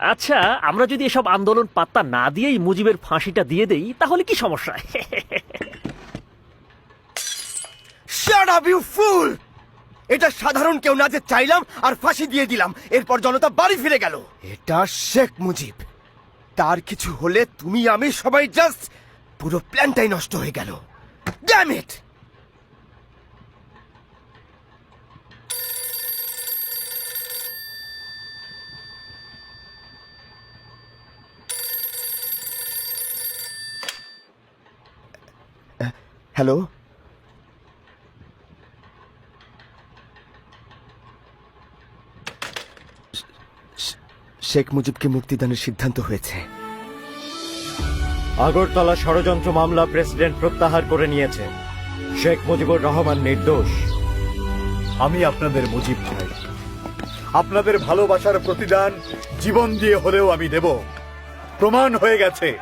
আচ্ছা আমরা যদি এসব আন্দোলন পাত্তা না দিয়েই মুজিবের ফাঁসিটা দিয়ে দেই, তাহলে কি সমস্যা? শাট আপ ইউ ফুল এটা সাধারণ কেউ না যে চাইলাম আর ফাঁসি দিয়ে দিলাম। এরপর জনতা বাড়ি ফিরে গেল। এটা শেখ মুজিব। তার কিছু হলে তুমি আমি সবাই জাস্ট পুরো প্ল্যানটাই নষ্ট হয়ে গেল। Damn it hello? শেখ মুজিবকে মুক্তিদানের সিদ্ধান্ত হয়েছে। আগরতলা ষড়যন্ত্র মামলা প্রেসিডেন্ট প্রত্যাহার করে নিয়েছে। শেখ মুজিবুর রহমান নির্দোষ। আমি আপনাদের মুজিব চাই আপনাদের ভালোবাসার প্রতিদান জীবন দিয়ে হলেও আমি দেব। প্রমাণ হয়ে গেছে,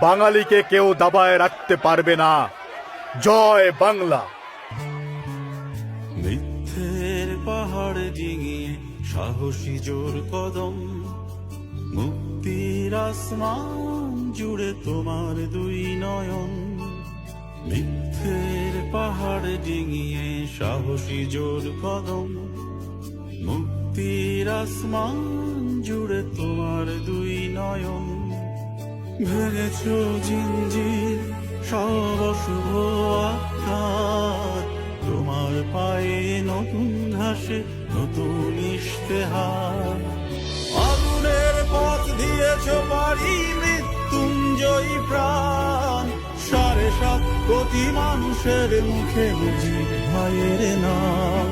বাঙালিকে কেউ দাবায় রাখতে পারবে না। জয় বাংলা। মিথ্যের পাহাড় ডিঙিয়ে সাহসী জোর কদম। মুক্তির আসমান জুড়ে তোমার দুই নয়ন। মিথ্যের পাহাড় ডিঙিয়ে সাহসী জোর কদম। মুক্তির আসমান জুড়ে তোমার দুই নয়ন। ভেঙেছ জিঞ্জির নতুন ঘাসে নতুন ইশতেহার। আগুনের পথ দিয়েছ পারি মৃত্যুঞ্জয়ী প্রাণ। সাড়ে সাত কোটি মানুষের মুখে বুঝি ভাইয়ের নাম।